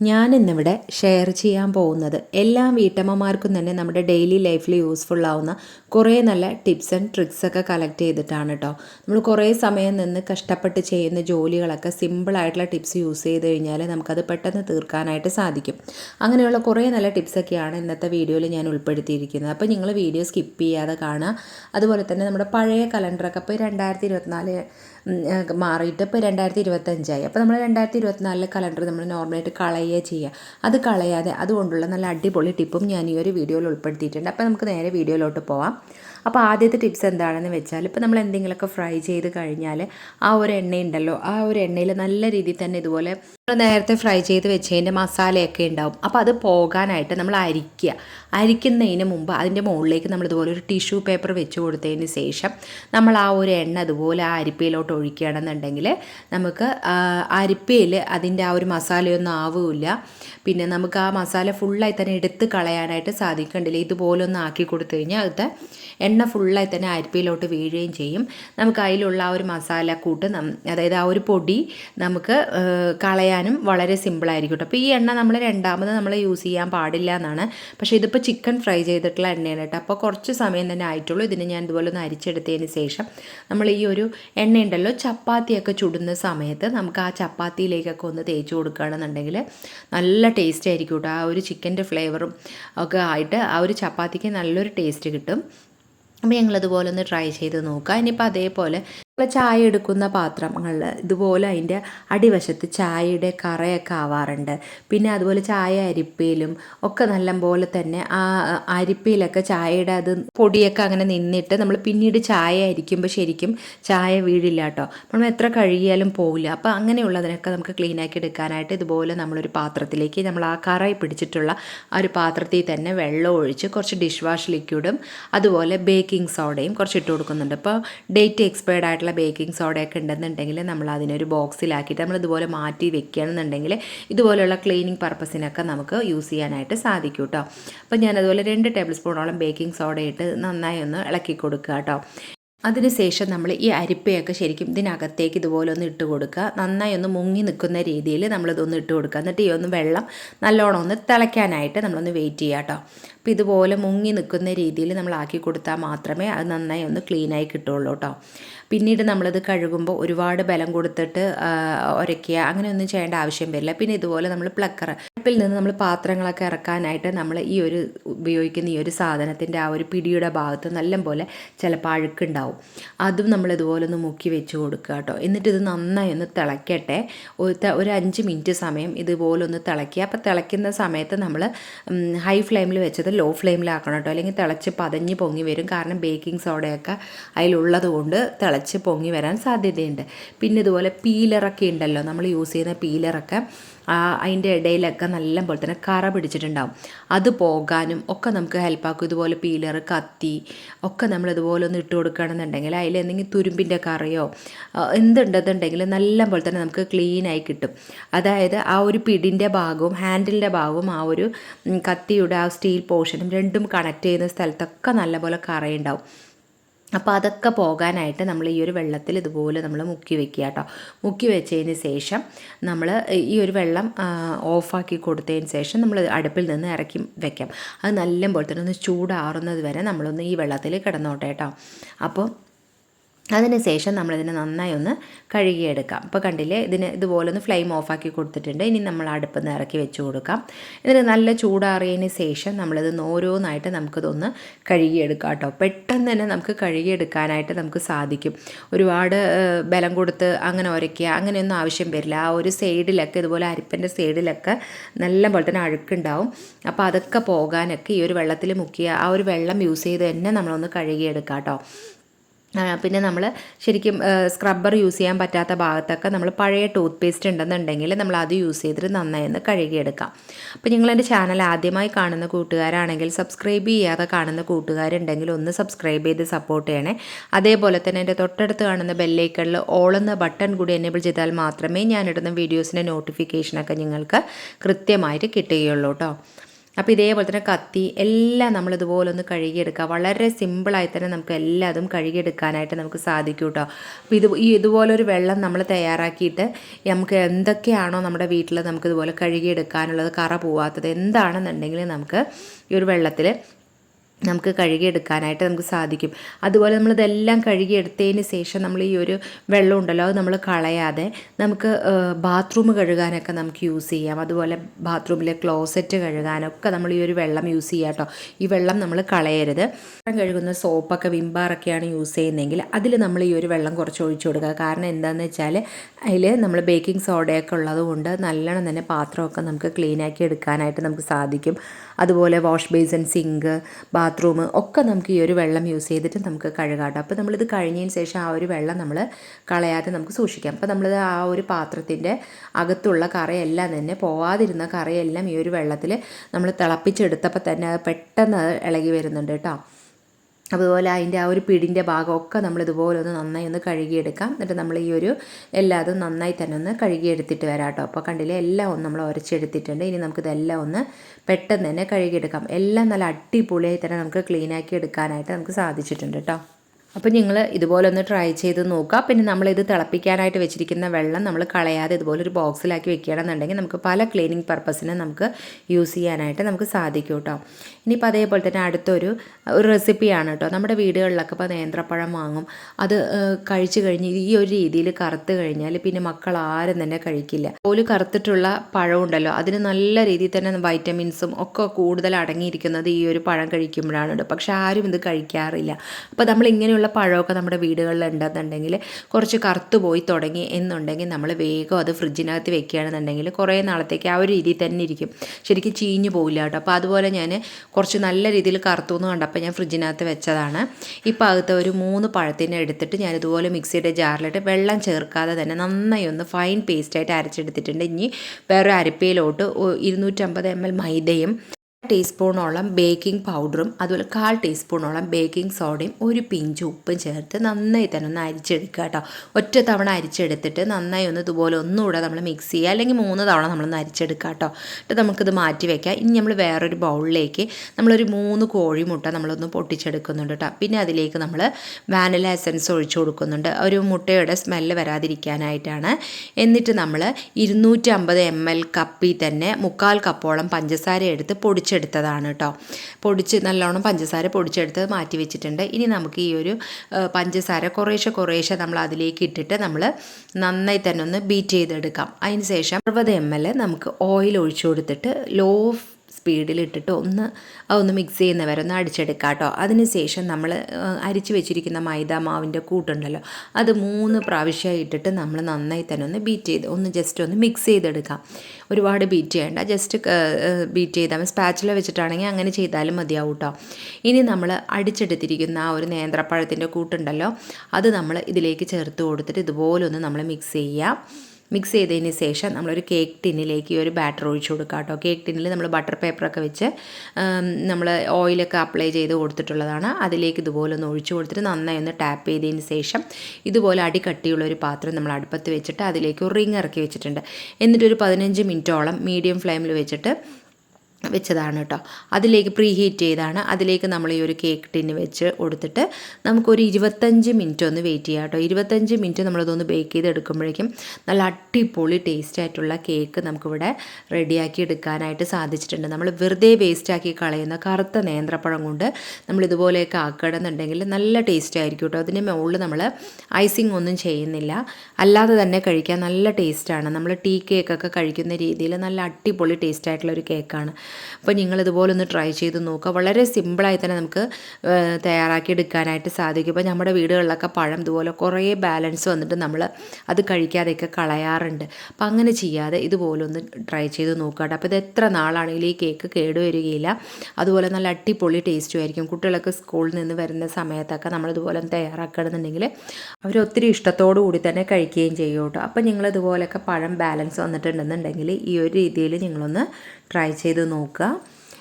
ഞാൻ ഇന്നിവിടെ ഷെയർ ചെയ്യാൻ പോകുന്നത് എല്ലാ വീട്ടമ്മമാർക്കും തന്നെ നമ്മുടെ ഡെയിലി ലൈഫിൽ യൂസ്ഫുൾ ആവുന്ന കുറേ നല്ല ടിപ്സ് ആൻഡ് ട്രിക്സ് ഒക്കെ കളക്ട് ചെയ്തിട്ടാണ് കേട്ടോ നമ്മൾ കുറേ സമയം നിന്ന് കഷ്ടപ്പെട്ട് ചെയ്യുന്ന ജോലികളൊക്കെ സിമ്പിളായിട്ടുള്ള ടിപ്സ് യൂസ് ചെയ്ത് കഴിഞ്ഞാൽ നമുക്കത് പെട്ടെന്ന് തീർക്കാനായിട്ട് സാധിക്കും. അങ്ങനെയുള്ള കുറേ നല്ല ടിപ്സൊക്കെയാണ് ഇന്നത്തെ വീഡിയോയിൽ ഞാൻ ഉൾപ്പെടുത്തിയിരിക്കുന്നത്. അപ്പോൾ നിങ്ങൾ വീഡിയോ സ്കിപ്പ് ചെയ്യാതെ കാണുക. അതുപോലെ തന്നെ നമ്മുടെ പഴയ കലണ്ടറൊക്കെ ഇപ്പോൾ രണ്ടായിരത്തി ഇരുപത്തിനാല് മാറിയിട്ട് ഇപ്പോൾ രണ്ടായിരത്തി ഇരുപത്തഞ്ചായി അപ്പോൾ നമ്മൾ രണ്ടായിരത്തി ഇരുപത്തിനാലിലെ കലണ്ടർ നമ്മൾ നോർമലായിട്ട് കളയുക ചെയ്യുക. അത് കളയാതെ അതുകൊണ്ടുള്ള നല്ല അടിപൊളി ടിപ്പും ഞാൻ ഈ ഒരു വീഡിയോയിൽ ഉൾപ്പെടുത്തിയിട്ടുണ്ട്. അപ്പോൾ നമുക്ക് നേരെ വീഡിയോയിലോട്ട് പോവാം. അപ്പോൾ ആദ്യത്തെ ടിപ്സ് എന്താണെന്ന് വെച്ചാൽ ഇപ്പോൾ നമ്മൾ എന്തെങ്കിലുമൊക്കെ ഫ്രൈ ചെയ്ത് കഴിഞ്ഞാൽ ആ ഒരു എണ്ണയുണ്ടല്ലോ ആ ഒരു എണ്ണയിൽ നല്ല രീതിയിൽ തന്നെ ഇതുപോലെ നമ്മൾ നേരത്തെ ഫ്രൈ ചെയ്ത് വെച്ചതിന്റെ മസാലയൊക്കെ ഉണ്ടാവും. അപ്പോൾ അത് പോകാനായിട്ട് നമ്മൾ അരിക്കുക. അരിക്കുന്നതിന് മുമ്പ് അതിന്റെ മുകളിലേക്ക് നമ്മൾ ഇതുപോലെ ഒരു ടിഷ്യൂ പേപ്പർ വെച്ച് കൊടുത്തതിന് ശേഷം നമ്മൾ ആ ഒരു എണ്ണ അതുപോലെ ആ അരിപ്പയിലോട്ട് ഒഴിക്കുകയാണെന്നുണ്ടെങ്കിൽ നമുക്ക് അരിപ്പയിൽ അതിന്റെ ആ ഒരു മസാലയൊന്നും ആവില്ല പിന്നെ നമുക്ക് ആ മസാല ഫുള്ളായി തന്നെ എടുത്ത് കളയാനായിട്ട് സാധിക്കണ്ടില്ല. ഇതുപോലെ ഒന്ന് ആക്കി കൊടുത്തു കഴിഞ്ഞാൽ അത് എണ്ണ ഫുള്ളായി തന്നെ അരിപ്പയിലോട്ട് വീഴുകയും ചെയ്യും. നമുക്ക് അതിലുള്ള ആ ഒരു മസാല കൂട്ട് അതായത് ആ ഒരു പൊടി നമുക്ക് കളയാനും വളരെ സിമ്പിളായിരിക്കും കേട്ടോ. അപ്പോൾ ഈ എണ്ണ നമ്മൾ രണ്ടാമത് നമ്മൾ യൂസ് ചെയ്യാൻ പാടില്ല എന്നാണ്. പക്ഷേ ഇതിപ്പോൾ ചിക്കൻ ഫ്രൈ ചെയ്തിട്ടുള്ള എണ്ണയാണ് കേട്ടോ. അപ്പോൾ കുറച്ച് സമയം തന്നെ ആയിട്ടുള്ളൂ. ഇതിന് ഞാൻ ഇതുപോലെ ഒന്ന് അരിച്ചെടുത്തതിന് ശേഷം നമ്മൾ ഈ ഒരു എണ്ണയുണ്ടല്ലോ ചപ്പാത്തിയൊക്കെ ചുടുന്ന സമയത്ത് നമുക്ക് ആ ചപ്പാത്തിയിലേക്കൊക്കെ ഒന്ന് തേച്ച് കൊടുക്കുകയാണെന്നുണ്ടെങ്കിൽ നല്ല ടേസ്റ്റ് ആയിരിക്കും കേട്ടോ. ആ ഒരു ചിക്കന്റെ ഫ്ലേവറും ഒക്കെ ആയിട്ട് ആ ഒരു ചപ്പാത്തിക്ക് നല്ലൊരു ടേസ്റ്റ് കിട്ടും. അപ്പോൾ ഞങ്ങളതുപോലെ ഒന്ന് ട്രൈ ചെയ്ത് നോക്കുക ഇനിയിപ്പോൾ അതേപോലെ ഇപ്പോൾ ചായ എടുക്കുന്ന പാത്രങ്ങളിൽ ഇതുപോലെ അതിന്റെ അടിവശത്ത് ചായയുടെ കറയൊക്കെ ആവാറുണ്ട്. പിന്നെ അതുപോലെ ചായ അരിപ്പയിലും ഒക്കെ നല്ലപോലെ തന്നെ ആ അരിപ്പയിലൊക്കെ ചായയുടെ അത് പൊടിയൊക്കെ അങ്ങനെ നിന്നിട്ട് നമ്മൾ പിന്നീട് ചായ അരിക്കുമ്പോൾ ശരിക്കും ചായ വീഴില്ല കേട്ടോ. നമ്മൾ എത്ര കഴുകിയാലും പോവില്ല. അപ്പോൾ അങ്ങനെയുള്ളതിനൊക്കെ നമുക്ക് ക്ലീൻ ആക്കി എടുക്കാനായിട്ട് ഇതുപോലെ നമ്മളൊരു പാത്രത്തിലേക്ക് നമ്മൾ ആ കറ പിടിച്ചിട്ടുള്ള ആ ഒരു പാത്രത്തിൽ തന്നെ വെള്ളം ഒഴിച്ച് കുറച്ച് ഡിഷ് വാഷ് ലിക്വിഡും അതുപോലെ ബേക്കിംഗ് സോഡയും കുറച്ച് ഇട്ട് കൊടുക്കുന്നുണ്ട്. അപ്പോൾ ഡേറ്റ് എക്സ്പയർഡ് ആയിട്ടുള്ള ആയിട്ടുള്ള ബേക്കിംഗ് സോഡയൊക്കെ ഉണ്ടെന്നുണ്ടെങ്കിൽ നമ്മൾ അതിനൊരു ബോക്സിലാക്കിയിട്ട് നമ്മൾ ഇതുപോലെ മാറ്റി വെക്കുകയാണെന്നുണ്ടെങ്കിൽ ഇതുപോലെയുള്ള ക്ലീനിങ് പർപ്പസിനൊക്കെ നമുക്ക് യൂസ് ചെയ്യാനായിട്ട് സാധിക്കും കേട്ടോ. അപ്പോൾ ഞാനതുപോലെ രണ്ട് ടേബിൾ സ്പൂണോളം ബേക്കിംഗ് സോഡ ഇട്ട് നന്നായി ഒന്ന് ഇളക്കി കൊടുക്കുക കേട്ടോ. അതിനുശേഷം നമ്മൾ ഈ അരിപ്പയൊക്കെ ശരിക്കും ഇതിനകത്തേക്ക് ഇതുപോലെ ഒന്ന് ഇട്ട് കൊടുക്കുക. നന്നായി ഒന്ന് മുങ്ങി നിൽക്കുന്ന രീതിയിൽ നമ്മളിതൊന്ന് ഇട്ട് കൊടുക്കുക. എന്നിട്ട് ഈ ഒന്ന് വെള്ളം നല്ലോണം ഒന്ന് തിളയ്ക്കാനായിട്ട് നമ്മളൊന്ന് വെയിറ്റ് ചെയ്യുക കേട്ടോ. അപ്പോൾ ഇതുപോലെ മുങ്ങി നിൽക്കുന്ന രീതിയിൽ നമ്മൾ ആക്കി കൊടുത്താൽ മാത്രമേ അത് നന്നായി ഒന്ന് ക്ലീനായി കിട്ടുള്ളൂ കേട്ടോ. പിന്നീട് നമ്മളത് കഴുകുമ്പോൾ ഒരുപാട് ബലം കൊടുത്തിട്ട് ഉരയ്ക്കുക അങ്ങനെയൊന്നും ചെയ്യേണ്ട ആവശ്യം വരില്ല. പിന്നെ ഇതുപോലെ നമ്മൾ പ്ലക്കർ അടുപ്പിൽ നിന്ന് നമ്മൾ പാത്രങ്ങളൊക്കെ ഇറക്കാനായിട്ട് നമ്മൾ ഈ ഒരു ഉപയോഗിക്കുന്ന ഈ ഒരു സാധനത്തിന്റെ ആ ഒരു പിടിയുടെ ഭാഗത്ത് നല്ല പോലെ ചിലപ്പോൾ അഴുക്കുണ്ടാവും. അതും നമ്മൾ ഇതുപോലെ ഒന്ന് മുക്കി വെച്ച് കൊടുക്കുക കേട്ടോ. എന്നിട്ട് ഇത് നന്നായി ഒന്ന് തിളയ്ക്കട്ടെ ഒരു അഞ്ച് മിനിറ്റ് സമയം ഇതുപോലെ ഒന്ന് തിളയ്ക്കുക അപ്പോൾ തിളയ്ക്കുന്ന സമയത്ത് നമ്മൾ ഹൈ ഫ്ലെയിമിൽ വെച്ചത് ലോ ഫ്ലെയിമിലാക്കണം കേട്ടോ. അല്ലെങ്കിൽ തിളച്ച് പതഞ്ഞ് പൊങ്ങി വരും. കാരണം ബേക്കിംഗ് സോഡയൊക്കെ അതിലുള്ളത് കൊണ്ട് തിളച്ച് പൊങ്ങി വരാൻ സാധ്യതയുണ്ട്. പിന്നെ ഇതുപോലെ പീലറൊക്കെ ഉണ്ടല്ലോ. നമ്മൾ യൂസ് ചെയ്യുന്ന പീലറൊക്കെ അതിന്റെ ഇടയിലൊക്കെ നല്ല പോലെ തന്നെ കറ പിടിച്ചിട്ടുണ്ടാവും. അത് പോകാനും ഒക്കെ നമുക്ക് ഹെൽപ്പാക്കും ഇതുപോലെ പീലർ കത്തി ഒക്കെ നമ്മൾ ഇതുപോലെ ഒന്ന് ഇട്ട് കൊടുക്കുകയാണെന്നുണ്ടെങ്കിൽ അതിൽ എന്തെങ്കിലും തുരുമ്പിന്റെ കറയോ എന്തുണ്ടെന്നുണ്ടെങ്കിൽ നല്ല പോലെ തന്നെ നമുക്ക് ക്ലീനായി കിട്ടും. അതായത് ആ ഒരു പിടിന്റെ ഭാഗവും ഹാൻഡിലിന്റെ ഭാഗവും ആ ഒരു കത്തിയുടെ ആ സ്റ്റീൽ പോർഷനും രണ്ടും കണക്ട് ചെയ്യുന്ന സ്ഥലത്തൊക്കെ നല്ലപോലെ കറയുണ്ടാവും. അപ്പോൾ അതൊക്കെ പോകാനായിട്ട് നമ്മൾ ഈ ഒരു വെള്ളത്തിൽ ഇതുപോലെ നമ്മൾ മുക്കി വെക്കുക കേട്ടോ. മുക്കി വെച്ചതിന് ശേഷം നമ്മൾ ഈ ഒരു വെള്ളം ഓഫാക്കി കൊടുത്തതിന് ശേഷം നമ്മൾ അടുപ്പിൽ നിന്ന് ഇറക്കി വെക്കാം. അത് നല്ല പോലെ തന്നെ ഒന്ന് ചൂടാറുന്നത് വരെ നമ്മളൊന്ന് ഈ വെള്ളത്തിൽ കിടന്നോട്ടെ കേട്ടോ. അപ്പോൾ അതിന് ശേഷം നമ്മളിതിനെ നന്നായി ഒന്ന് കഴുകിയെടുക്കാം. ഇപ്പോൾ കണ്ടില്ലേ ഇതിന് ഇതുപോലെ ഒന്ന് ഫ്ലെയിം ഓഫാക്കി കൊടുത്തിട്ടുണ്ട്. ഇനി നമ്മൾ അടുപ്പ് ഇറക്കി വെച്ച് കൊടുക്കാം. ഇതിന് നല്ല ചൂടാറിയതിന് ശേഷം നമ്മളിത് ഓരോന്നായിട്ട് നമുക്കിതൊന്ന് കഴുകിയെടുക്കാം കേട്ടോ. പെട്ടെന്ന് തന്നെ നമുക്ക് കഴുകിയെടുക്കാനായിട്ട് നമുക്ക് സാധിക്കും. ഒരുപാട് ബലം കൊടുത്ത് അങ്ങനെ ഉരയ്ക്കുക അങ്ങനെയൊന്നും ആവശ്യം വരില്ല. ആ ഒരു സൈഡിലൊക്കെ ഇതുപോലെ അരിപ്പന്റെ സൈഡിലൊക്കെ നല്ല പോലെ തന്നെ അഴുക്കുണ്ടാവും. അപ്പോൾ അതൊക്കെ പോകാനൊക്കെ ഈ ഒരു വെള്ളത്തിൽ മുക്കിയ ആ ഒരു വെള്ളം യൂസ് ചെയ്ത് തന്നെ നമ്മളൊന്ന് കഴുകിയെടുക്കാം കേട്ടോ. പിന്നെ നമ്മൾ ശരിക്കും സ്ക്രബ്ബർ യൂസ് ചെയ്യാൻ പറ്റാത്ത ഭാഗത്തൊക്കെ നമ്മൾ പഴയ ടൂത്ത് പേസ്റ്റ് ഉണ്ടെന്നുണ്ടെങ്കിൽ നമ്മൾ അത് യൂസ് ചെയ്തിട്ട് നന്നായി ഒന്ന് കഴുകിയെടുക്കാം. അപ്പോൾ നിങ്ങൾ എന്റെ ചാനൽ ആദ്യമായി കാണുന്ന കൂട്ടുകാരാണെങ്കിൽ സബ്സ്ക്രൈബ് ചെയ്യാതെ കാണുന്ന കൂട്ടുകാരുണ്ടെങ്കിൽ ഒന്ന് സബ്സ്ക്രൈബ് ചെയ്ത് സപ്പോർട്ട് ചെയ്യണേ. അതേപോലെ തന്നെ എന്റെ തൊട്ടടുത്ത് കാണുന്ന ബെല്ലൈക്കണിൽ ഓളുന്ന ബട്ടൺ കൂടി എനേബിൾ ചെയ്താൽ മാത്രമേ ഞാനിടുന്ന വീഡിയോസിന്റെ നോട്ടിഫിക്കേഷനൊക്കെ നിങ്ങൾക്ക് കൃത്യമായിട്ട് കിട്ടുകയുള്ളൂ കേട്ടോ അപ്പോൾ ഇതേപോലെ തന്നെ കത്തി എല്ലാം നമ്മൾ ഇതുപോലെ ഒന്ന് കഴുകിയെടുക്കുക. വളരെ സിമ്പിളായി തന്നെ നമുക്ക് എല്ലാതും കഴുകിയെടുക്കാനായിട്ട് നമുക്ക് സാധിക്കും കേട്ടോ. അപ്പോൾ ഇത് ഈ ഇതുപോലൊരു വെള്ളം നമ്മൾ തയ്യാറാക്കിയിട്ട് നമുക്ക് എന്തൊക്കെയാണോ നമ്മുടെ വീട്ടിൽ നമുക്ക് ഇതുപോലെ കഴുകിയെടുക്കാനുള്ളത് കറ പോവാത്തത് എന്താണെന്നുണ്ടെങ്കിൽ നമുക്ക് ഈ ഒരു വെള്ളത്തിൽ നമുക്ക് കഴുകിയെടുക്കാനായിട്ട് നമുക്ക് സാധിക്കും. അതുപോലെ നമ്മളിതെല്ലാം കഴുകിയെടുത്തതിന് ശേഷം നമ്മൾ ഈ ഒരു വെള്ളം ഉണ്ടല്ലോ അത് നമ്മൾ കളയാതെ നമുക്ക് ബാത്റൂം കഴുകാനൊക്കെ നമുക്ക് യൂസ് ചെയ്യാം. അതുപോലെ ബാത്റൂമിലെ ക്ലോസറ്റ് കഴുകാനൊക്കെ നമ്മൾ ഈ ഒരു വെള്ളം യൂസ് ചെയ്യാം കേട്ടോ. ഈ വെള്ളം നമ്മൾ കളയരുത്. കഴുകുന്ന സോപ്പൊക്കെ വിംബാറൊക്കെയാണ് യൂസ് ചെയ്യുന്നതെങ്കിൽ അതിൽ നമ്മൾ ഈ ഒരു വെള്ളം കുറച്ച് ഒഴിച്ചു കൊടുക്കുക. കാരണം എന്താണെന്ന് വെച്ചാൽ അതിൽ നമ്മൾ ബേക്കിംഗ് സോഡയൊക്കെ ഉള്ളതുകൊണ്ട് നല്ലോണം തന്നെ പാത്രമൊക്കെ നമുക്ക് ക്ലീനാക്കി എടുക്കാനായിട്ട് നമുക്ക് സാധിക്കും. അതുപോലെ വാഷ് ബേസിൻ സിങ്ക് ബാത്റൂം ഒക്കെ നമുക്ക് ഈ ഒരു വെള്ളം യൂസ് ചെയ്തിട്ട് നമുക്ക് കഴുകാട്ടോ. അപ്പോൾ നമ്മളിത് കഴിഞ്ഞതിന് ശേഷം ആ ഒരു വെള്ളം നമ്മൾ കളയാതെ നമുക്ക് സൂക്ഷിക്കാം. അപ്പോൾ നമ്മളിത് ആ ഒരു പാത്രത്തിന്റെ അകത്തുള്ള കറയെല്ലാം തന്നെ പോവാതിരുന്ന കറയെല്ലാം ഈ ഒരു വെള്ളത്തിൽ നമ്മൾ തിളപ്പിച്ചെടുത്തപ്പോൾ തന്നെ പെട്ടെന്ന് ഇളകി വരുന്നുണ്ട് കേട്ടോ. അതുപോലെ അതിന്റെ ആ ഒരു പിടിന്റെ ഭാഗമൊക്കെ നമ്മൾ ഇതുപോലെ ഒന്ന് നന്നായി ഒന്ന് കഴുകിയെടുക്കാം. എന്നിട്ട് നമ്മൾ ഈ ഒരു എല്ലാതും നന്നായി തന്നെ ഒന്ന് കഴുകിയെടുത്തിട്ട് വരാം കേട്ടോ. അപ്പോൾ കണ്ടില്ലേ എല്ലാം ഒന്ന് നമ്മൾ ഉരച്ചെടുത്തിട്ടുണ്ട്. ഇനി നമുക്കിതെല്ലാം ഒന്ന് പെട്ടെന്ന് തന്നെ കഴുകിയെടുക്കാം. എല്ലാം നല്ല അടിപൊളിയായി തന്നെ നമുക്ക് ക്ലീനാക്കി എടുക്കാനായിട്ട് നമുക്ക് സാധിച്ചിട്ടുണ്ട് കേട്ടോ. അപ്പോൾ നിങ്ങൾ ഇതുപോലെ ഒന്ന് ട്രൈ ചെയ്ത് നോക്കുക. പിന്നെ നമ്മളിത് തിളപ്പിക്കാനായിട്ട് വെച്ചിരിക്കുന്ന വെള്ളം നമ്മൾ കളയാതെ ഇതുപോലെ ഒരു ബോക്സിലാക്കി വെക്കുകയാണെന്നുണ്ടെങ്കിൽ നമുക്ക് പല ക്ലീനിങ് പർപ്പസിന് നമുക്ക് യൂസ് ചെയ്യാനായിട്ട് നമുക്ക് സാധിക്കും കേട്ടോ ഇനിയിപ്പോൾ അതേപോലെ തന്നെ അടുത്തൊരു ഒരു റെസിപ്പിയാണ് കേട്ടോ നമ്മുടെ വീടുകളിലൊക്കെ ഇപ്പോൾ നേന്ത്രപ്പഴം വാങ്ങും. അത് കഴിച്ചു കഴിഞ്ഞ് ഈ ഒരു രീതിയിൽ കറുത്ത് കഴിഞ്ഞാൽ പിന്നെ മക്കൾ ആരും തന്നെ കഴിക്കില്ല. പോലും കറുത്തിട്ടുള്ള പഴമുണ്ടല്ലോ അതിന് നല്ല രീതിയിൽ തന്നെ വൈറ്റമിൻസും ഒക്കെ കൂടുതൽ അടങ്ങിയിരിക്കുന്നത് ഈ ഒരു പഴം കഴിക്കുമ്പോഴാണ് കേട്ടോ പക്ഷെ ആരും ഇത് കഴിക്കാറില്ല. അപ്പോൾ നമ്മൾ ഇങ്ങനെയുള്ള അങ്ങനെയുള്ള പഴമൊക്കെ നമ്മുടെ വീടുകളിൽ ഉണ്ടെന്നുണ്ടെങ്കിൽ കുറച്ച് കറുത്തു പോയി തുടങ്ങി എന്നുണ്ടെങ്കിൽ നമ്മൾ വേഗം അത് ഫ്രിഡ്ജിനകത്ത് വെക്കുകയാണെന്നുണ്ടെങ്കിൽ കുറേ നാളത്തേക്ക് ആ ഒരു രീതിയിൽ തന്നെ ഇരിക്കും. ശരിക്കും ചീഞ്ഞു പോകില്ല കേട്ടോ. അപ്പോൾ അതുപോലെ ഞാൻ കുറച്ച് നല്ല രീതിയിൽ കറുത്തു എന്ന് കണ്ടപ്പോൾ ഞാൻ ഫ്രിഡ്ജിനകത്ത് വെച്ചതാണ്. ഇപ്പോൾ അകത്ത് ഒരു മൂന്ന് പഴത്തിനെ എടുത്തിട്ട് ഞാൻ ഇതുപോലെ മിക്സിയുടെ ജാറിലിട്ട് വെള്ളം ചേർക്കാതെ തന്നെ നന്നായി ഒന്ന് ഫൈൻ പേസ്റ്റായിട്ട് അരച്ചെടുത്തിട്ടുണ്ട്. ഇനി വേറൊരു അരപ്പയിലോട്ട് ഇരുന്നൂറ്റമ്പത് എം എൽ മൈദയും ടീസ്പൂണോളം ബേക്കിംഗ് പൗഡറും അതുപോലെ കാൽ ടീസ്പൂണോളം ബേക്കിംഗ് സോഡയും ഒരു പിഞ്ച് ഉപ്പും ചേർത്ത് നന്നായി തന്നെ ഒന്ന് അരിച്ചെടുക്കുക കേട്ടോ. ഒറ്റ തവണ അരിച്ചെടുത്തിട്ട് നന്നായി ഒന്ന് ഇതുപോലെ ഒന്നുകൂടെ നമ്മൾ മിക്സ് ചെയ്യുക അല്ലെങ്കിൽ മൂന്ന് തവണ നമ്മളൊന്ന് അരിച്ചെടുക്കുക കേട്ടോ. എന്നിട്ട് നമുക്കിത് മാറ്റി വെക്കാം. ഇനി നമ്മൾ വേറൊരു ബൗളിലേക്ക് നമ്മളൊരു മൂന്ന് കോഴിമുട്ട നമ്മളൊന്ന് പൊട്ടിച്ചെടുക്കുന്നുണ്ട് കേട്ടോ. പിന്നെ അതിലേക്ക് നമ്മൾ വാനില എസൻസ് ഒഴിച്ചു കൊടുക്കുന്നുണ്ട്. ഒരു മുട്ടയുടെ സ്മെല്ല് വരാതിരിക്കാനായിട്ടാണ്. എന്നിട്ട് നമ്മൾ ഇരുന്നൂറ്റമ്പത് എം എൽ കപ്പിൽ തന്നെ മുക്കാൽ കപ്പോളം പഞ്ചസാര എടുത്ത് പൊടിച്ച് പൊടിച്ചെടുത്തതാണ് കേട്ടോ. പൊടിച്ച് നല്ലോണം പഞ്ചസാര പൊടിച്ചെടുത്ത് മാറ്റി വെച്ചിട്ടുണ്ട്. ഇനി നമുക്ക് ഈ ഒരു പഞ്ചസാര കുറേശ്ശെ കുറേശ്ശെ നമ്മൾ അതിലേക്ക് ഇട്ടിട്ട് നമ്മൾ നന്നായി തന്നെ ഒന്ന് ബീറ്റ് ചെയ്തെടുക്കാം. അതിന് ശേഷം അറുപത് എം എൽ നമുക്ക് ഓയിൽ ഒഴിച്ചു കൊടുത്തിട്ട് ലോ സ്പീഡിലിട്ടിട്ട് ഒന്ന് ഒന്ന് മിക്സ് ചെയ്യുന്ന വരെ ഒന്ന് അടിച്ചെടുക്കാം കേട്ടോ അതിനുശേഷം നമ്മൾ അരിച്ചു വെച്ചിരിക്കുന്ന മൈദ മാവിന്റെ കൂട്ടുണ്ടല്ലോ അത് മൂന്ന് പ്രാവശ്യം ഇട്ടിട്ട് നമ്മൾ നന്നായി തന്നെ ഒന്ന് ബീറ്റ് ചെയ്ത് ഒന്ന് ജസ്റ്റ് ഒന്ന് മിക്സ് ചെയ്തെടുക്കാം. ഒരുപാട് ബീറ്റ് ചെയ്യേണ്ട ജസ്റ്റ് ബീറ്റ് ചെയ്താൽ സ്പാച്ചില വെച്ചിട്ടാണെങ്കിൽ അങ്ങനെ ചെയ്താലും മതിയാവും കേട്ടോ ഇനി നമ്മൾ അടിച്ചെടുത്തിരിക്കുന്ന ആ ഒരു നേന്ത്രപ്പഴത്തിന്റെ കൂട്ടുണ്ടല്ലോ അത് നമ്മൾ ഇതിലേക്ക് ചേർത്ത് കൊടുത്തിട്ട് ഇതുപോലെ ഒന്ന് നമ്മൾ മിക്സ് ചെയ്യാം. മിക്സ് ചെയ്തതിന് ശേഷം നമ്മളൊരു കേക്ക് ടിന്നിലേക്ക് ഈ ഒരു ബാറ്റർ ഒഴിച്ചു കൊടുക്കുക കേട്ടോ. കേക്ക് ടിന്നിൽ നമ്മൾ ബട്ടർ പേപ്പറൊക്കെ വെച്ച് നമ്മൾ ഓയിലൊക്കെ അപ്ലൈ ചെയ്ത് കൊടുത്തിട്ടുള്ളതാണ്. അതിലേക്ക് ഇതുപോലെ ഒന്ന് ഒഴിച്ചു കൊടുത്തിട്ട് നന്നായി ഒന്ന് ടാപ്പ് ചെയ്തതിന് ശേഷം ഇതുപോലെ അടി കട്ടിയുള്ള ഒരു പാത്രം നമ്മൾ അടുപ്പത്ത് വെച്ചിട്ട് അതിലേക്ക് ഒരു റിങ് ഇറക്കി വെച്ചിട്ടുണ്ട്. എന്നിട്ടൊരു പതിനഞ്ച് മിനിറ്റോളം മീഡിയം ഫ്ലെയിമിൽ വെച്ചിട്ട് വെച്ചതാണ് കേട്ടോ അതിലേക്ക് പ്രീ ഹീറ്റ് ചെയ്താണ്. അതിലേക്ക് നമ്മൾ ഈ ഒരു കേക്ക് ടിന്ന് വെച്ച് കൊടുത്തിട്ട് നമുക്കൊരു ഇരുപത്തഞ്ച് മിനിറ്റ് ഒന്ന് വെയിറ്റ് ചെയ്യാം കേട്ടോ ഇരുപത്തഞ്ച് മിനിറ്റ് നമ്മളതൊന്ന് ബേക്ക് ചെയ്ത് എടുക്കുമ്പോഴേക്കും നല്ല അടിപൊളി ടേസ്റ്റ് ആയിട്ടുള്ള കേക്ക് നമുക്കിവിടെ റെഡിയാക്കി എടുക്കാനായിട്ട് സാധിച്ചിട്ടുണ്ട്. നമ്മൾ വെറുതെ വേസ്റ്റാക്കി കളയുന്ന കറുത്ത നേന്ത്രപ്പഴം കൊണ്ട് നമ്മൾ ഇതുപോലെയൊക്കെ ആക്കണമെന്നുണ്ടെങ്കിൽ നല്ല ടേസ്റ്റ് ആയിരിക്കും കേട്ടോ അതിന്റെ മുകളിൽ നമ്മൾ ഐസിങ് ഒന്നും ചെയ്യുന്നില്ല. അല്ലാതെ തന്നെ കഴിക്കാൻ നല്ല ടേസ്റ്റാണ് നമ്മൾ ടീ കേക്കൊക്കെ കഴിക്കുന്ന രീതിയിൽ നല്ല അടിപൊളി ഒരു കേക്കാണ് അപ്പോൾ നിങ്ങൾ ഇതുപോലെ ഒന്ന് ട്രൈ ചെയ്ത് നോക്കുക. വളരെ സിമ്പിളായി തന്നെ നമുക്ക് തയ്യാറാക്കി എടുക്കാനായിട്ട് സാധിക്കും. ഇപ്പോൾ നമ്മുടെ വീടുകളിലൊക്കെ പഴം ഇതുപോലെ കുറേ ബാലൻസ് വന്നിട്ട് നമ്മൾ അത് കഴിക്കാതെയൊക്കെ കളയാറുണ്ട്. അപ്പോൾ അങ്ങനെ ചെയ്യാതെ ഇതുപോലെ ഒന്ന് ട്രൈ ചെയ്ത് നോക്കുക അപ്പോൾ ഇത് എത്ര നാളാണെങ്കിലും ഈ കേക്ക് കേടുവരികയില്ല അതുപോലെ നല്ല അടിപൊളി ടേസ്റ്റും ആയിരിക്കും. കുട്ടികളൊക്കെ സ്കൂളിൽ നിന്ന് വരുന്ന സമയത്തൊക്കെ നമ്മളിതുപോലെ തയ്യാറാക്കണമെന്നുണ്ടെങ്കിൽ അവർ ഒത്തിരി ഇഷ്ടത്തോടു കൂടി തന്നെ കഴിക്കുകയും ചെയ്യും കേട്ടോ. അപ്പോൾ നിങ്ങളിതുപോലെയൊക്കെ പഴം ബാലൻസ് വന്നിട്ടുണ്ടെന്നുണ്ടെങ്കിൽ ഈ ഒരു രീതിയിൽ നിങ്ങളൊന്ന് ട്രൈ ചെയ്ത് നോക്കുക.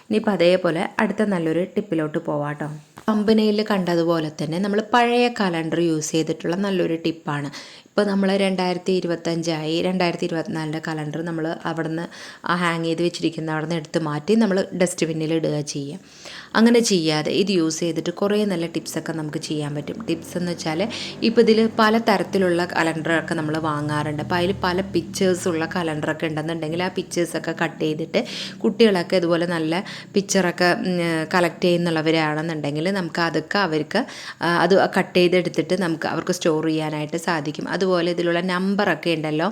ഇനിയിപ്പോൾ അതേപോലെ അടുത്ത നല്ലൊരു ടിപ്പിലോട്ട് പോവാട്ടോ. കമ്പനിയിൽ കണ്ടതുപോലെ തന്നെ നമ്മൾ പഴയ കലണ്ടർ യൂസ് ചെയ്തിട്ടുള്ള നല്ലൊരു ടിപ്പാണ് ഇപ്പോൾ നമ്മൾ രണ്ടായിരത്തി ഇരുപത്തഞ്ചായി രണ്ടായിരത്തി ഇരുപത്തിനാലിന്റെ കലണ്ടർ നമ്മൾ അവിടുന്ന് ആ ഹാങ് ചെയ്ത് വെച്ചിരിക്കുന്ന അവിടെ നിന്ന് എടുത്ത് മാറ്റി നമ്മൾ ഡസ്റ്റ്ബിന്നിൽ ഇടുക ചെയ്യുക. അങ്ങനെ ചെയ്യാതെ ഇത് യൂസ് ചെയ്തിട്ട് കുറേ നല്ല ടിപ്സൊക്കെ നമുക്ക് ചെയ്യാൻ പറ്റും. ടിപ്സ് എന്ന് വെച്ചാൽ ഇപ്പോൾ ഇതിൽ പല തരത്തിലുള്ള കലണ്ടറൊക്കെ നമ്മൾ വാങ്ങാറുണ്ട്. അപ്പോൾ അതിൽ പല പിക്ചേഴ്സുള്ള കലണ്ടറൊക്കെ ഉണ്ടെന്നുണ്ടെങ്കിൽ ആ പിക്ചേഴ്സൊക്കെ കട്ട് ചെയ്തിട്ട് കുട്ടികളൊക്കെ ഇതുപോലെ നല്ല പിക്ചറൊക്കെ കളക്ട് ചെയ്യുന്നുള്ളവരാണെന്നുണ്ടെങ്കിൽ നമുക്ക് അതൊക്കെ അവർക്ക് അത് കട്ട് ചെയ്തെടുത്തിട്ട് നമുക്ക് അവർക്ക് സ്റ്റോർ ചെയ്യാനായിട്ട് സാധിക്കും. അതുപോലെ ഇതിലുള്ള നമ്പറൊക്കെ ഉണ്ടല്ലോ.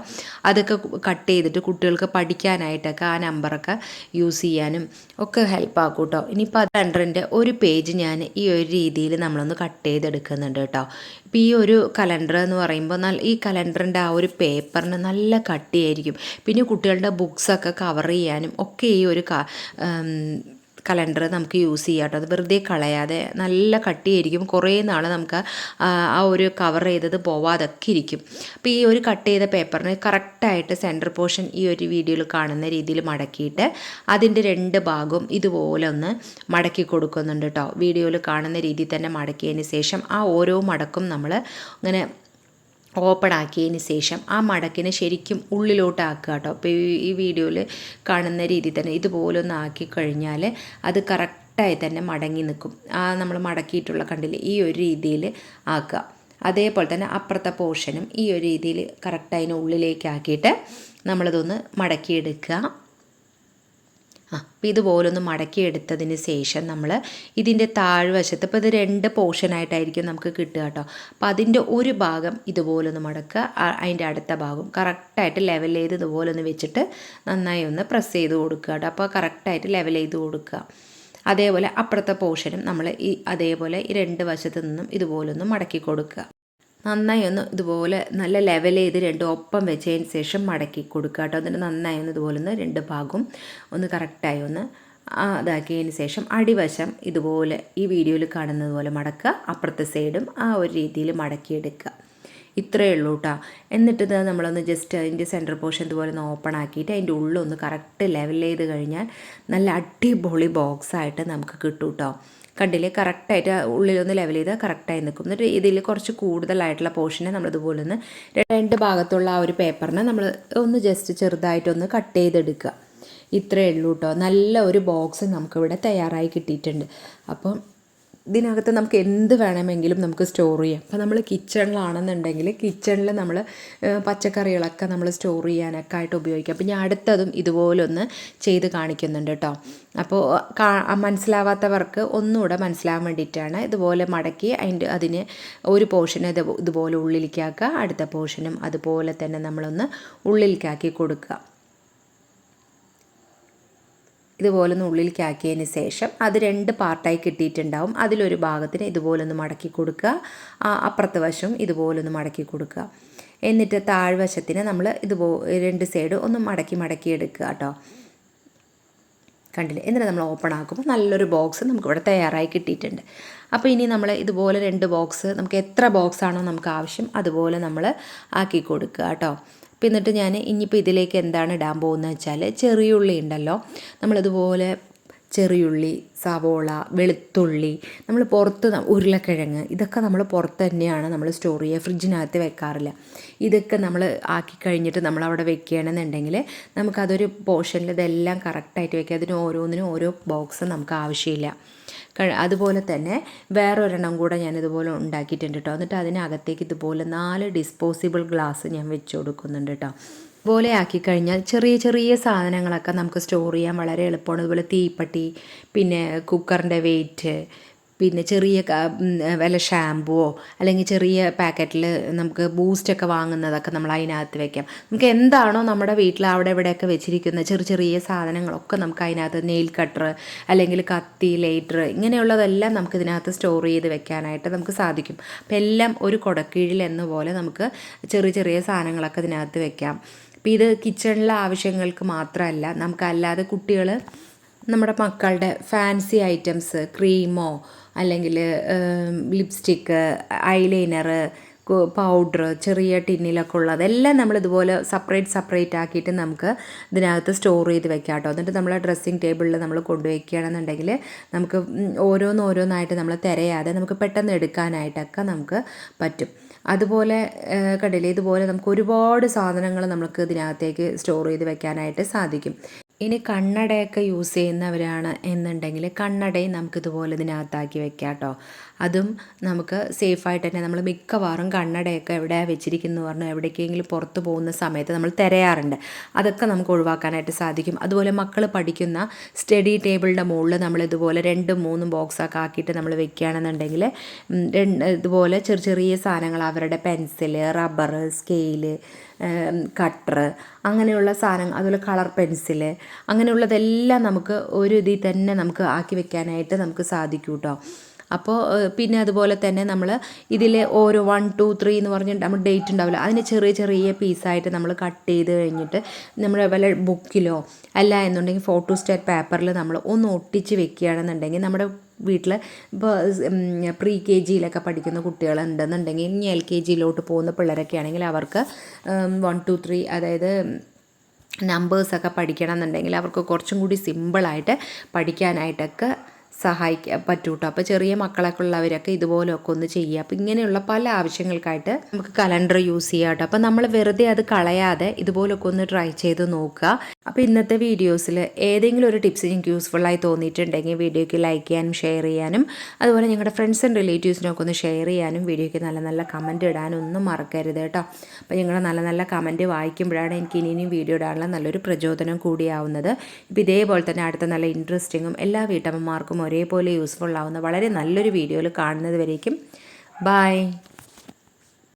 അതൊക്കെ കട്ട് ചെയ്തിട്ട് കുട്ടികൾക്ക് പഠിക്കാനായിട്ടൊക്കെ ആ നമ്പറൊക്കെ യൂസ് ചെയ്യാനും ഒക്കെ ഹെൽപ്പ് ആക്കും കേട്ടോ ഇനിയിപ്പോൾ അത് കലണ്ടറിന്റെ ഒരു പേജ് ഞാൻ ഈ ഒരു രീതിയിൽ നമ്മളൊന്ന് കട്ട് ചെയ്തെടുക്കുന്നുണ്ട് കേട്ടോ. ഇപ്പോൾ ഈ ഒരു കലണ്ടർ എന്ന് പറയുമ്പോൾ നല്ല ഈ കലണ്ടറിന്റെ ആ ഒരു പേപ്പറിന് നല്ല കട്ടിയായിരിക്കും. പിന്നെ കുട്ടികളുടെ ബുക്സൊക്കെ കവർ ചെയ്യാനും ഒക്കെ ഈ ഒരു കലണ്ടർ നമുക്ക് യൂസ് ചെയ്യാം കേട്ടോ. അത് വെറുതെ കളയാതെ നല്ല കട്ടിയായിരിക്കും. കുറേ നാൾ നമുക്ക് ആ ഒരു കവർ ചെയ്തത് പോവാതൊക്കെ ഇരിക്കും. അപ്പോൾ ഈ ഒരു കട്ട് ചെയ്ത പേപ്പറിന് കറക്റ്റായിട്ട് സെന്റർ പോർഷൻ ഈ ഒരു വീഡിയോയിൽ കാണുന്ന രീതിയിൽ മടക്കിയിട്ട് അതിന്റെ രണ്ട് ഭാഗവും ഇതുപോലെ ഒന്ന് മടക്കി കൊടുക്കുന്നുണ്ട് കേട്ടോ. വീഡിയോയിൽ കാണുന്ന രീതിയിൽ തന്നെ മടക്കിയതിന് ശേഷം ആ ഓരോ മടക്കും നമ്മൾ ഇങ്ങനെ ഓപ്പൺ ആക്കിയതിന് ശേഷം ആ മടക്കിനെ ശരിക്കും ഉള്ളിലോട്ട് ആക്കുക കേട്ടോ. അപ്പോൾ ഈ വീഡിയോയിൽ കാണുന്ന രീതിയിൽ തന്നെ ഇതുപോലെ ഒന്ന് ആക്കി കഴിഞ്ഞാൽ അത് കറക്റ്റായി തന്നെ മടങ്ങി നിൽക്കും. ആ നമ്മൾ മടക്കിയിട്ടുള്ള കണ്ടില്ലേ ഈ ഒരു രീതിയിൽ ആക്കുക. അതേപോലെ തന്നെ അപ്പുറത്തെ പോർഷനും ഈ ഒരു രീതിയിൽ കറക്റ്റ് അതിന് ഉള്ളിലേക്ക് ആക്കിയിട്ട് നമ്മളിതൊന്ന് മടക്കിയെടുക്കുക. അപ്പോൾ ഇതുപോലൊന്ന് മടക്കിയെടുത്തതിന് ശേഷം നമ്മൾ ഇതിന്റെ താഴ്വശത്ത് ഇപ്പോൾ ഇത് രണ്ട് പോർഷനായിട്ടായിരിക്കും നമുക്ക് കിട്ടുക കേട്ടോ. അപ്പോൾ അതിന്റെ ഒരു ഭാഗം ഇതുപോലൊന്ന് മടക്കുക അതിന്റെ അടുത്ത ഭാഗം കറക്റ്റായിട്ട് ലെവൽ ചെയ്ത് ഇതുപോലൊന്ന് വെച്ചിട്ട് നന്നായി ഒന്ന് പ്രസ് ചെയ്ത് കൊടുക്കുക കേട്ടോ. അപ്പോൾ കറക്റ്റായിട്ട് ലെവൽ ചെയ്ത് കൊടുക്കുക. അതേപോലെ അപ്പുറത്തെ പോർഷനും നമ്മൾ ഈ അതേപോലെ ഈ രണ്ട് വശത്തു നിന്നും ഇതുപോലൊന്ന് മടക്കി കൊടുക്കുക. നന്നായി ഒന്ന് ഇതുപോലെ നല്ല ലെവൽ ചെയ്ത് രണ്ട് ഒപ്പം വെച്ചതിന് ശേഷം മടക്കി കൊടുക്കുക കേട്ടോ. എന്നിട്ട് നന്നായി ഒന്ന് ഇതുപോലെ ഒന്ന് രണ്ട് ഭാഗവും ഒന്ന് കറക്റ്റായി ഒന്ന് ആ ഇതാക്കിയതിന് ശേഷം അടിവശം ഇതുപോലെ ഈ വീഡിയോയിൽ കാണുന്നത് പോലെ മടക്കുക. അപ്പുറത്തെ സൈഡും ആ ഒരു രീതിയിൽ മടക്കിയെടുക്കുക. ഇത്രയേ ഉള്ളൂ കേട്ടോ. എന്നിട്ട് നമ്മളൊന്ന് ജസ്റ്റ് അതിന്റെ സെന്റർ പോർഷൻ ഇതുപോലെ ഒന്ന് ഓപ്പൺ ആക്കിയിട്ട് അതിന്റെ ഉള്ളൊന്ന് കറക്റ്റ് ലെവൽ ചെയ്ത് കഴിഞ്ഞാൽ നല്ല അടിപൊളി ബോക്സായിട്ട് നമുക്ക് കിട്ടും കേട്ടോ. കണ്ടില്ലേ? കറക്റ്റായിട്ട് ഉള്ളിലൊന്ന് ലെവൽ ചെയ്താൽ കറക്റ്റായി നിൽക്കും എന്നിട്ട് ഇതിൽ കുറച്ച് കൂടുതലായിട്ടുള്ള പോർഷനെ നമ്മളിതുപോലെ ഒന്ന് രണ്ട് ഭാഗത്തുള്ള ആ ഒരു പേപ്പറിനെ നമ്മൾ ഒന്ന് ജസ്റ്റ് ചെറുതായിട്ടൊന്ന് കട്ട് ചെയ്തെടുക്കുക. ഇത്രയേ ഉള്ളൂ കേട്ടോ നല്ല ഒരു ബോക്സ് നമുക്കിവിടെ തയ്യാറായി കിട്ടിയിട്ടുണ്ട്. അപ്പം ഇതിനകത്ത് നമുക്ക് എന്ത് വേണമെങ്കിലും നമുക്ക് സ്റ്റോർ ചെയ്യാം. അപ്പോൾ നമ്മൾ കിച്ചണിലാണെന്നുണ്ടെങ്കിൽ കിച്ചണിൽ നമ്മൾ പച്ചക്കറികളൊക്കെ നമ്മൾ സ്റ്റോർ ചെയ്യാനൊക്കെ ആയിട്ട് ഉപയോഗിക്കാം. അപ്പോൾ ഞാൻ അടുത്തതും ഇതുപോലൊന്ന് ചെയ്ത് കാണിക്കുന്നുണ്ട് കേട്ടോ അപ്പോൾ മനസ്സിലാവാത്തവർക്ക് ഒന്നുകൂടെ മനസ്സിലാവാൻ വേണ്ടിയിട്ടാണ് ഇതുപോലെ മടക്കി അതിന്റെ അതിന് ഒരു പോർഷൻ ഇത് ഇതുപോലെ ഉള്ളിലേക്കാക്കുക അടുത്ത പോർഷനും അതുപോലെ തന്നെ നമ്മളൊന്ന് ഉള്ളിലേക്കാക്കി കൊടുക്കുക. ഇതുപോലെ ഒന്ന് ഉള്ളിലേക്ക് ശേഷം അത് രണ്ട് പാർട്ടായി കിട്ടിയിട്ടുണ്ടാവും. അതിലൊരു ഭാഗത്തിന് ഇതുപോലെ ഒന്ന് മടക്കി കൊടുക്കുക. അപ്പുറത്തെ വശവും ഇതുപോലെ ഒന്ന് മടക്കി കൊടുക്കുക. എന്നിട്ട് താഴ്വശത്തിന് നമ്മൾ ഇതുപോ രണ്ട് സൈഡ് ഒന്ന് മടക്കി മടക്കി എടുക്കുക കേട്ടോ. കണ്ടില്ലേ? എന്നിട്ട് നമ്മൾ ഓപ്പൺ ആക്കുമ്പോൾ നല്ലൊരു ബോക്സ് നമുക്കിവിടെ തയ്യാറായി കിട്ടിയിട്ടുണ്ട്. അപ്പോൾ ഇനി നമ്മൾ ഇതുപോലെ രണ്ട് ബോക്സ് നമുക്ക് എത്ര ബോക്സ് ആണോ നമുക്ക് ആവശ്യം അതുപോലെ നമ്മൾ ആക്കി കൊടുക്കുക കേട്ടോ. അപ്പോൾ എന്നിട്ട് ഞാൻ ഇനിയിപ്പോൾ ഇതിലേക്ക് എന്താണ് ഇടാൻ പോകുന്നത് വെച്ചാൽ ചെറിയുള്ളി ഉണ്ടല്ലോ. നമ്മളതുപോലെ ചെറിയുള്ളി സവോള വെളുത്തുള്ളി നമ്മൾ പുറത്ത് ഉരുളക്കിഴങ്ങ് ഇതൊക്കെ നമ്മൾ പുറത്ത് തന്നെയാണ് നമ്മൾ സ്റ്റോർ ചെയ്യുക. ഫ്രിഡ്ജിനകത്ത് വെക്കാറില്ല. ഇതൊക്കെ നമ്മൾ ആക്കി കഴിഞ്ഞിട്ട് നമ്മൾ അവിടെ വെക്കുകയാണെന്നുണ്ടെങ്കിൽ നമുക്കതൊരു പോർഷനിൽ ഇതെല്ലാം കറക്റ്റായിട്ട് വെക്കുക. അതിന് ഓരോന്നിനും ഓരോ ബോക്സ് നമുക്ക് ആവശ്യമില്ല. അതുപോലെ തന്നെ വേറൊരെണ്ണം കൂടെ ഞാൻ ഇതുപോലെ ഉണ്ടാക്കിയിട്ടുണ്ട് കേട്ടോ എന്നിട്ട് അതിനകത്തേക്ക് ഇതുപോലെ നാല് ഡിസ്പോസിബിൾ ഗ്ലാസ് ഞാൻ വെച്ച് കൊടുക്കുന്നുണ്ട് കേട്ടോ ഇതുപോലെ ആക്കി കഴിഞ്ഞാൽ ചെറിയ ചെറിയ സാധനങ്ങളൊക്കെ നമുക്ക് സ്റ്റോർ ചെയ്യാൻ വളരെ എളുപ്പമാണ്. അതുപോലെ തീപ്പട്ടി പിന്നെ കുക്കറിന്റെ വെയിറ്റ് പിന്നെ ചെറിയ വില ഷാമ്പുവോ അല്ലെങ്കിൽ ചെറിയ പാക്കറ്റിൽ നമുക്ക് ബൂസ്റ്റൊക്കെ വാങ്ങുന്നതൊക്കെ നമ്മൾ അതിനകത്ത് വെക്കാം. നമുക്ക് എന്താണോ നമ്മുടെ വീട്ടിൽ അവിടെ ഇവിടെയൊക്കെ വെച്ചിരിക്കുന്ന ചെറിയ ചെറിയ സാധനങ്ങളൊക്കെ നമുക്ക് അതിനകത്ത് നെയിൽ കട്ടർ അല്ലെങ്കിൽ കത്തി ലൈറ്റർ ഇങ്ങനെയുള്ളതെല്ലാം നമുക്ക് ഇതിനകത്ത് സ്റ്റോർ ചെയ്ത് വെക്കാനായിട്ട് നമുക്ക് സാധിക്കും. അപ്പം എല്ലാം ഒരു കുടക്കീഴിൽ എന്ന പോലെ നമുക്ക് ചെറിയ ചെറിയ സാധനങ്ങളൊക്കെ ഇതിനകത്ത് വെക്കാം. അപ്പോൾ ഇത് കിച്ചണിലെ ആവശ്യങ്ങൾക്ക് മാത്രമല്ല നമുക്കല്ലാതെ കുട്ടികൾ നമ്മുടെ മക്കളുടെ ഫാൻസി ഐറ്റംസ് ക്രീമോ അല്ലെങ്കിൽ ലിപ്സ്റ്റിക്ക് ഐലൈനർ പൗഡർ ചെറിയ ടിന്നിലൊക്കെ ഉള്ളത് എല്ലാം നമ്മൾ ഇതുപോലെ സെപ്പറേറ്റ് സെപ്പറേറ്റ് ആക്കിയിട്ട് നമുക്ക് ഇതിനകത്ത് സ്റ്റോർ ചെയ്ത് വെക്കാം കേട്ടോ. എന്നിട്ട് നമ്മൾ ഡ്രസ്സിങ് ടേബിളിൽ നമ്മൾ കൊണ്ടുവയ്ക്കുകയാണെന്നുണ്ടെങ്കിൽ നമുക്ക് ഓരോന്നോരോന്നായിട്ട് നമ്മൾ തിരയാതെ നമുക്ക് പെട്ടെന്ന് എടുക്കാനായിട്ടൊക്കെ നമുക്ക് പറ്റും. അതുപോലെ കണ്ടില്ലേ ഇതുപോലെ നമുക്ക് ഒരുപാട് സാധനങ്ങൾ നമുക്ക് ഇതിനകത്തേക്ക് സ്റ്റോർ ചെയ്ത് വെക്കാനായിട്ട് സാധിക്കും. ഇനി കണ്ണടയൊക്കെ യൂസ് ചെയ്യുന്നവരാണ് എന്നുണ്ടെങ്കിൽ കണ്ണടയും നമുക്കിതുപോലെ ഇതിനകത്താക്കി വെക്കാം കേട്ടോ അതും നമുക്ക് സേഫായിട്ട് തന്നെ നമ്മൾ മിക്കവാറും കണ്ണടയൊക്കെ എവിടെ വെച്ചിരിക്കുന്നു പറഞ്ഞാൽ എവിടേക്കെങ്കിലും പുറത്ത് പോകുന്ന സമയത്ത് നമ്മൾ തിരയാറുണ്ട്. അതൊക്കെ നമുക്ക് ഒഴിവാക്കാനായിട്ട് സാധിക്കും. അതുപോലെ മക്കൾ പഠിക്കുന്ന സ്റ്റഡി ടേബിളിന്റെ മുകളിൽ നമ്മൾ ഇതുപോലെ രണ്ടും മൂന്നും ബോക്സൊക്കെ ആക്കിയിട്ട് നമ്മൾ വെക്കുകയാണെന്നുണ്ടെങ്കിൽ ഇതുപോലെ ചെറിയ ചെറിയ സാധനങ്ങൾ അവരുടെ പെൻസിൽ റബ്ബർ സ്കെയിൽ കട്ടർ അങ്ങനെയുള്ള സാധനങ്ങൾ അതുപോലെ കളർ പെൻസിൽ അങ്ങനെയുള്ളതെല്ലാം നമുക്ക് ഒരു ഇതിൽ തന്നെ നമുക്ക് ആക്കി വെക്കാനായിട്ട് നമുക്ക് സാധിക്കും കേട്ടോ അപ്പോൾ പിന്നെ അതുപോലെ തന്നെ നമ്മൾ ഇതിൽ ഓരോ വൺ ടു ത്രീ എന്ന് പറഞ്ഞിട്ട് നമ്മൾ ഡേറ്റ് ഉണ്ടാവില്ല. അതിന് ചെറിയ ചെറിയ പീസായിട്ട് നമ്മൾ കട്ട് ചെയ്ത് കഴിഞ്ഞിട്ട് നമ്മൾ വല്ല ബുക്കിലോ അല്ല എന്നുണ്ടെങ്കിൽ ഫോട്ടോ സ്റ്റാറ്റ് പേപ്പറിൽ നമ്മൾ ഒന്ന് ഒട്ടിച്ച് വെക്കുകയാണെന്നുണ്ടെങ്കിൽ നമ്മുടെ വീട്ടിൽ ഇപ്പോൾ പ്രീ കെ ജിയിലൊക്കെ പഠിക്കുന്ന കുട്ടികളുണ്ടെന്നുണ്ടെങ്കിൽ ഇനി എൽ കെ ജിയിലോട്ട് പോകുന്ന പിള്ളേരൊക്കെ ആണെങ്കിൽ അവർക്ക് വൺ ടു ത്രീ അതായത് നമ്പേഴ്സൊക്കെ പഠിക്കണം എന്നുണ്ടെങ്കിൽ അവർക്ക് കുറച്ചും കൂടി സിമ്പിളായിട്ട് പഠിക്കാനായിട്ടൊക്കെ സഹായിക്കാൻ പറ്റൂ കേട്ടോ അപ്പോൾ ചെറിയ മക്കളൊക്കെ ഉള്ളവരൊക്കെ ഇതുപോലെയൊക്കെ ഒന്ന് ചെയ്യുക. അപ്പോൾ ഇങ്ങനെയുള്ള പല ആവശ്യങ്ങൾക്കായിട്ട് നമുക്ക് കലണ്ടർ യൂസ് ചെയ്യാം കേട്ടോ. അപ്പോൾ നമ്മൾ വെറുതെ അത് കളയാതെ ഇതുപോലൊക്കെ ഒന്ന് ട്രൈ ചെയ്ത് നോക്കുക. അപ്പോൾ ഇന്നത്തെ വീഡിയോസിൽ ഏതെങ്കിലും ഒരു ടിപ്സ് നിങ്ങൾക്ക് യൂസ്ഫുള്ളായി തോന്നിയിട്ടുണ്ടെങ്കിൽ വീഡിയോയ്ക്ക് ലൈക്ക് ചെയ്യാനും ഷെയർ ചെയ്യാനും അതുപോലെ ഞങ്ങളുടെ ഫ്രണ്ട്സ് ആൻഡ് റിലേറ്റീവ്സിനൊക്കെ ഒന്ന് ഷെയർ ചെയ്യാനും വീഡിയോയ്ക്ക് നല്ല നല്ല കമന്റ് ഇടാനും ഒന്നും മറക്കരുത് കേട്ടോ. അപ്പോൾ നിങ്ങളുടെ നല്ല നല്ല കമന്റ് വായിക്കുമ്പോഴാണ് എനിക്ക് ഇനി ഇനിയും വീഡിയോ ഇടാനുള്ള നല്ലൊരു പ്രചോദനം കൂടിയാവുന്നത്. ഇപ്പോൾ ഇതേപോലെ തന്നെ അടുത്ത നല്ല ഇൻട്രസ്റ്റിങ്ങും എല്ലാ വീട്ടമ്മമാർക്കും ഒരേപോലെ യൂസ്ഫുൾ ആവുന്ന വളരെ നല്ലൊരു വീഡിയോയിൽ കാണുന്നത് വരേക്കും. ബൈ